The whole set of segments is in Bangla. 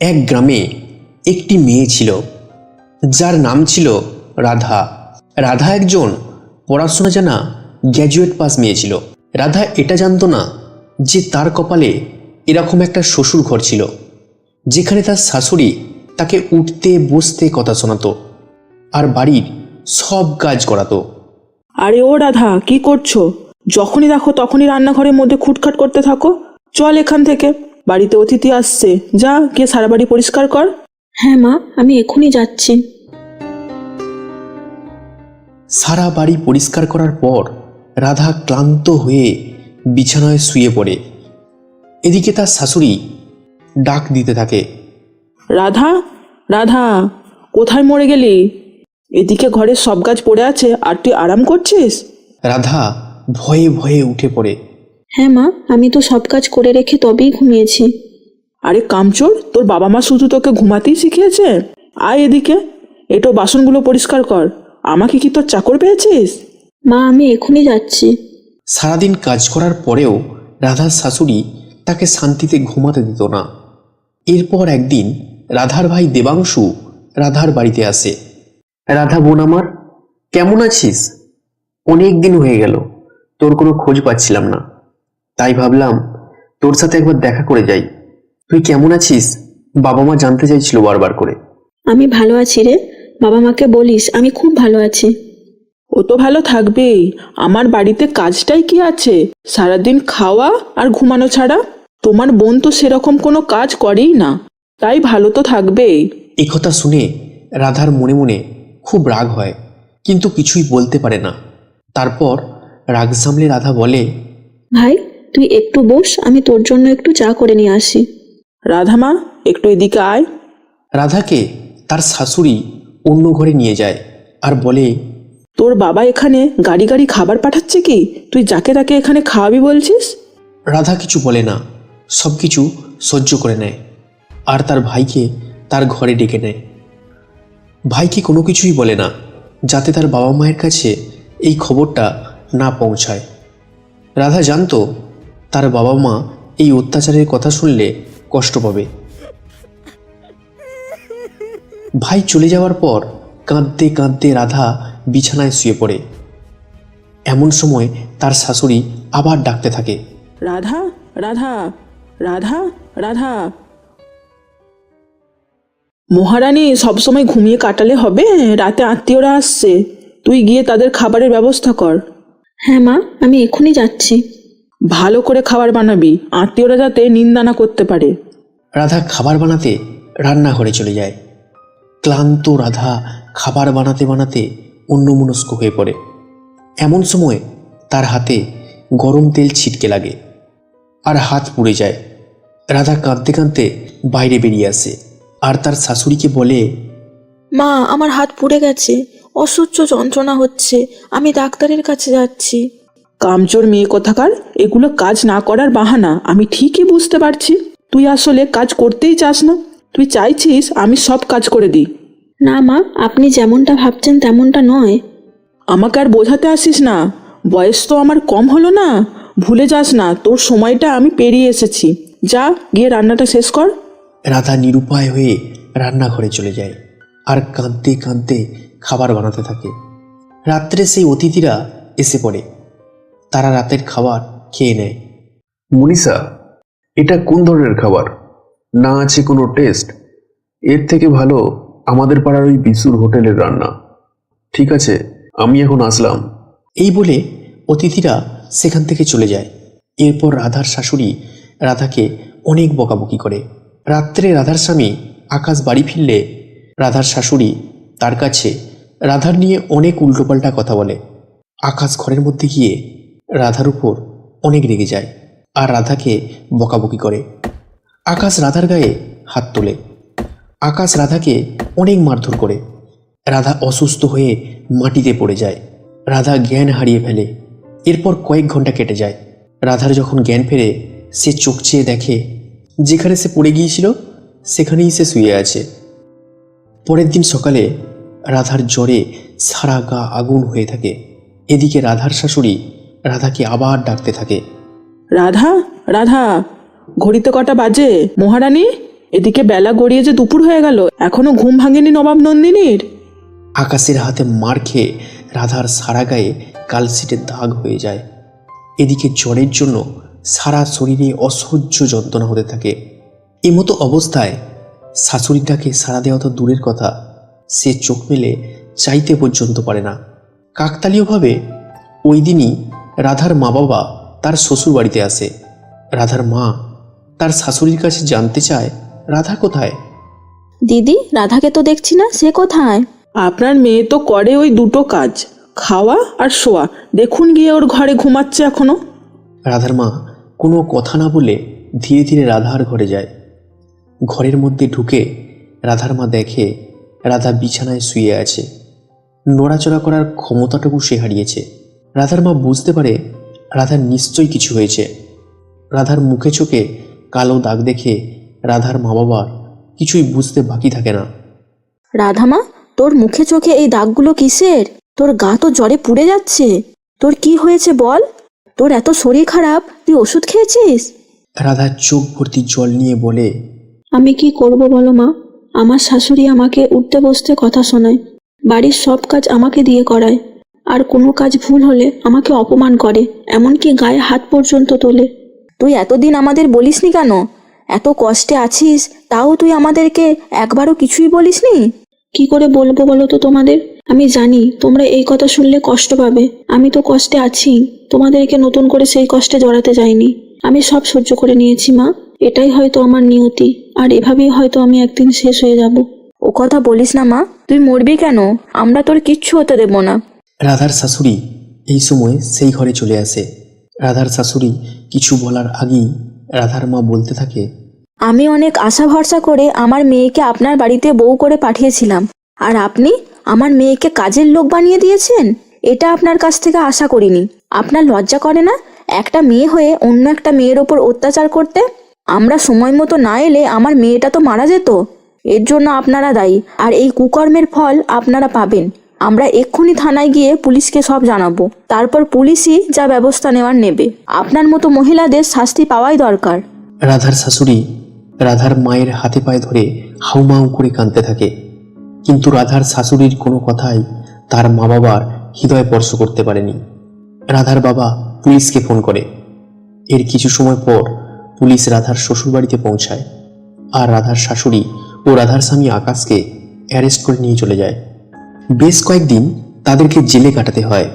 এক গ্রামে একটি মেয়ে ছিল, যার নাম ছিল রাধা। রাধা একজন পড়াশোনা জানা গ্র্যাজুয়েট পাস মেয়ে ছিল। রাধা এটা জানতো না যে তার কপালে এরকম একটা শ্বশুর ঘর ছিল, যেখানে তার শাশুড়ি তাকে উঠতে, বসতে কথা শোনাতো আর বাড়ির সব কাজ করাতো। আরে ও রাধা, কি করছ? যখনই দেখো তখনই রান্নাঘরের মধ্যে খুটখাট করতে থাকো। চল এখান থেকে। বাড়িতে অতিথি আসছে। যা গিয়ে সারা বাড়ি পরিষ্কার কর। হ্যাঁ মা আমি এখনই যাচ্ছি। সারা বাড়ি পরিষ্কার করার পর রাধা ক্লান্ত হয়ে বিছানায় শুয়ে পড়ে। এদিকে তার শাশুড়ি ডাক দিতে থাকে। রাধা রাধা কোথায় মরে গেলি? এদিকে ঘরের সব গাছ পড়ে আছে আর তুই আরাম করছিস? রাধা ভয়ে ভয়ে উঠে পড়ে। হ্যাঁ মা আমি তো সব কাজ করে রেখে তবেই ঘুমিয়েছি। আরে কামচোর তোর বাবা মা শুধু তোকে ঘুমাতেই শিখিয়েছে? আয় এদিকে এটো বাসনগুলো পরিষ্কার কর। আমাকে কি তোর চাকর পেয়েছিস? মা আমি এখনই যাচ্ছি। সারাদিন কাজ করার পরেও রাধার শাশুড়ি তাকে শান্তিতে ঘুমাতে দিত না। এরপর একদিন রাধার ভাই দেবাংশু রাধার বাড়িতে আসে। রাধা বোন আমার কেমন আছিস? অনেক দিন হয়ে গেল তোর কোনো খোঁজ পাচ্ছিলাম না। তাই ভাবলাম তোর সাথে একবার দেখা করে যাই। তুই কেমন আছিস? বাবা মা জানতে চাইছিল বারবার করে। আমি ভালো আছি রে। বাবা মাকে বলিস আমি খুব ভালো আছি। ও তো ভালো থাকবেই। আমার বাড়িতে কাজটাই কি আছে? সারাদিন খাওয়া আর ঘুমানো ছাড়া? তোমার বোন তো সেরকম কোনো কাজ করেই না। তাই ভালো তো থাকবেই। এ কথা শুনে রাধার মনে মনে খুব রাগ হয় কিন্তু কিছুই বলতে পারে না। তারপর রাগ সামলে রাধা বলে ভাই তুই একটু বস আমি তোর জন্য একটু চা করে নিয়ে আসি। রাধামা একটু এদিকে আয়। রাধাকে তার শাশুড়ি অন্য ঘরে নিয়ে যায় আর বলে তোর বাবা এখানে গাড়ি গাড়ি খাবার পাঠাচ্ছে কি? তুই যাকে তাকে এখানে খাওয়াবি বলছিস? রাধা কিছু বলে না সব কিছু সহ্য করে নেয় আর তার ভাইকে তার ঘরে ডেকে নেয়। ভাইকে কোনো কিছুই বলে না যাতে তার বাবা মায়ের কাছে এই খবরটা না পৌঁছায়। রাধা জানতো তার বাবা মা এই অত্যাচারের কথা শুনলে কষ্ট পাবে। ভাই চলে যাওয়ার পর কাঁদতে কাঁদতে রাধা বিছানায় শুয়ে পড়ে। এমন সময় তার শাশুড়ি আবার ডাকতে থাকে। রাধা রাধা রাধা রাধা। মহারানী সবসময় ঘুমিয়ে কাটালে হবে? রাতে আত্মীয়রা আসছে। তুই গিয়ে তাদের খাবারের ব্যবস্থা কর। হ্যাঁ মা আমি এখনই যাচ্ছি। ভালো করে খাবার বানাবি আত্মীয়রা যাতে নিন্দা না করতে পারে। রাধা খাবার বানাতে রান্নাঘরে চলে যায়। ক্লান্ত রাধা খাবার বানাতে বানাতে অন্যমনস্ক হয়ে পড়ে। এমন সময় তার হাতে গরম তেল ছিটকে লাগে আর হাত পুড়ে যায়। রাধা কাঁদতে কাঁদতে বাইরে বেরিয়ে আসে আর তার শাশুড়িকে বলে মা আমার হাত পুড়ে গেছে। অসহ্য যন্ত্রণা হচ্ছে। আমি ডাক্তারের কাছে যাচ্ছি। কামচোর মেয়ে কথাকার? এগুলো কাজ না করার বাহানা আমি ঠিকই বুঝতে পারছি। তুই আসলে কাজ করতেই চাস না। তুই চাইছিস আমি সব কাজ করে দিই। না মা আপনি যেমনটা ভাবছেন তেমনটা নয়। আমাকে আর বোঝাতে আসিস না। বয়স তো আমার কম হলো না। ভুলে যাস না তোর সময়টা আমি পেরিয়ে এসেছি। যা গিয়ে রান্নাটা শেষ কর। রাধা নিরুপায় হয়ে রান্নাঘরে চলে যায় আর কাঁদতে কাঁদতে খাবার বানাতে থাকে। রাত্রে সেই অতিথিরা এসে পড়ে। তারা রাতের খাবার খেয়ে নেয়। মনীষা এটা কোন ধরনের খাবার? না আছে কোনো টেস্ট? এর থেকে ভালো আমাদের পাড়ার ওই বিশুর হোটেলের রান্না। ঠিক আছে আমি এখন আসলাম। এই বলে অতিথিরা সেখান থেকে চলে যায়। এরপর রাধার শাশুড়ি রাধাকে অনেক বকাবকি করে। রাত্রে রাধার স্বামী আকাশ বাড়ি ফিরলে রাধার শাশুড়ি তার কাছে রাধার নিয়ে অনেক উল্টোপাল্টা কথা বলে। আকাশ ঘরের মধ্যে গিয়ে রাধার উপর অনেক রেগে যায় আর রাধাকে বকাবকি করে। আকাশ রাধার গায়ে হাত তোলে। আকাশ রাধাকে অনেক মারধর করে। রাধা অসুস্থ হয়ে মাটিতে পড়ে যায়। রাধা জ্ঞান হারিয়ে ফেলে। এরপর কয়েক ঘণ্টা কেটে যায়। রাধার যখন জ্ঞান ফেরে, সে চোখ চেয়ে দেখে, যেখানে সে পড়ে গিয়েছিল, সেখানেই সে শুয়ে আছে। পরের দিন সকালে রাধার জ্বরে সারা গা আগুন হয়ে থাকে। এদিকে রাধার শাশুড়ি রাধাকে আবার ডাকতে থাকে। রাধা রাধা ঘড়িতে কটা বাজে? মহারানী এদিকে বেলা গড়িয়ে যে দুপুর হয়ে গেল এখনও ঘুম ভাঙেনি নবাব নন্দিনীর? আকাশের হাতে মার খেয়ে রাধার সারা গায়ে কালশিটের দাগ হয়ে যায়। এদিকে জ্বরের জন্য সারা শরীরে অসহ্য যন্ত্রণা হতে থাকে। এমতো অবস্থায় শাশুড়িটাকে সারা দেওয়া তো দূরের কথা সে চোখ মেলে চাইতে পর্যন্ত পারে না। কাকতালীয়ভাবে ওই দিনই রাধার মা বাবা তার শ্বশুর বাড়িতে আসে। রাধার মা তার শাশুড়ির কাছে জানতে চায় রাধা কোথায়? দিদি রাধাকে তো দেখছি না সে কোথায়? আপনার মেয়ে তো করে ওই দুটো কাজ খাওয়া আর শোয়া। দেখুন গিয়ে ওর ঘরে ঘুমাচ্ছে এখনও। রাধার মা কোনো কথা না বলে ধীরে ধীরে রাধার ঘরে যায়। ঘরের মধ্যে ঢুকে রাধার মা দেখে রাধা বিছানায় শুয়ে আছে। নড়াচড়া করার ক্ষমতাটুকু সে হারিয়েছে। রাধার মা বুঝতে পারে রাধার নিশ্চয়ই কিছু হয়েছে। রাধার মুখে চোখে কালো দাগ দেখে রাধার মা বাবার কিছুই বুঝতে বাকি থাকে না। রাধামা তোর মুখে চোখে এই দাগগুলো কিসের? তোর গা তো জ্বরে পুড়ে যাচ্ছে। তোর কি হয়েছে বল? তোর এত শরীর খারাপ তুই ওষুধ খেয়েছিস? রাধা চোখ ভর্তি জল নিয়ে বলে আমি কি করব বলো মা? আমার শাশুড়ি আমাকে উঠতে বসতে কথা শোনায়। বাড়ির সব কাজ আমাকে দিয়ে করায়। আর কোনো কাজ ভুল হলে আমাকে অপমান করে এমনকি গায়ে হাত পর্যন্ত তোলে। তুই এতদিন আমাদের বলিসনি কেন? এত কষ্টে আছিস তাও তুই আমাদেরকে একবারও কিছুই বলিসনি? কি করে বলব বলো তো তোমাদের? আমি জানি তোমরা এই কথা শুনলে কষ্ট পাবে। আমি তো কষ্টে আছি তোমাদেরকে নতুন করে সেই কষ্টে জড়াতে যাইনি। আমি সব সহ্য করে নিয়েছি মা। এটাই হয়তো আমার নিয়তি আর এভাবেই হয়তো আমি একদিন শেষ হয়ে যাব। ও কথা বলিস না মা। তুই মরবি কেন? আমরা তোর কিচ্ছু হতে দেব না। রাধার শাশুড়ি এই সময় সেই ঘরে চলে আসে। রাধার শাশুড়ি কিছু বলার আগেই রাধার মা বলতে থাকে, আমি অনেক আশা ভরসা করে আমার মেয়েকে আপনার বাড়িতে বউ করে পাঠিয়েছিলাম। আর আপনি আমার মেয়েকে কাজের লোক বানিয়ে দিয়েছেন? এটা আপনার কাছ থেকে আশা করিনি। আপনার লজ্জা করে না? একটা মেয়ে হয়ে অন্য একটা মেয়ের ওপর অত্যাচার করতে? আমরা সময় মতো না এলে আমার মেয়েটা তো মারা যেত? এর জন্য আপনারা দায়ী। আর এই কুকর্মের ফল আপনারা পাবেন। আমরা এক্ষুনি থানায় গিয়ে পুলিশকে সব জানাব। তারপর পুলিশই যা ব্যবস্থা নেওয়ার নেবে। আপনার মতো মহিলাদের শাস্তি পাওয়াই দরকার। রাধার শাশুড়ি রাধার মায়ের হাতে পায়ে ধরে হাউমাউ করে কাঁদতে থাকে। কিন্তু রাধার শাশুড়ির কোনো কথাই তার মা বাবার হৃদয় স্পর্শ করতে পারেনি। রাধার বাবা পুলিশকে ফোন করে। এর কিছু সময় পর পুলিশ রাধার শ্বশুরবাড়িতে পৌঁছায়। আর রাধার শাশুড়ি ও রাধার স্বামী আকাশকে অ্যারেস্ট করে নিয়ে চলে যায়। বেশ কয়েকদিন তাদেরকে জেলে কাটাতে হয়।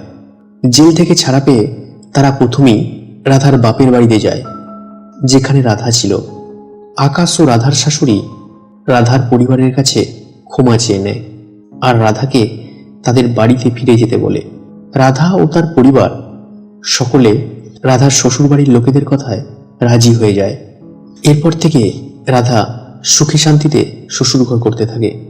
জেল থেকে ছাড়া পেয়ে তারা প্রথমেই রাধার বাপের বাড়িতে যায়, যেখানে রাধা ছিল। আকাশ ও রাধার শাশুড়ি রাধার পরিবারের কাছে ক্ষমা চেয়ে নেয় আর রাধাকে তাদের বাড়িতে ফিরে যেতে বলে। রাধা ও তার পরিবার সকলে রাধার শ্বশুরবাড়ির লোকেদের কথায় রাজি হয়ে যায়। এরপর থেকে রাধা সুখে শান্তিতে শ্বশুরঘর করতে থাকে।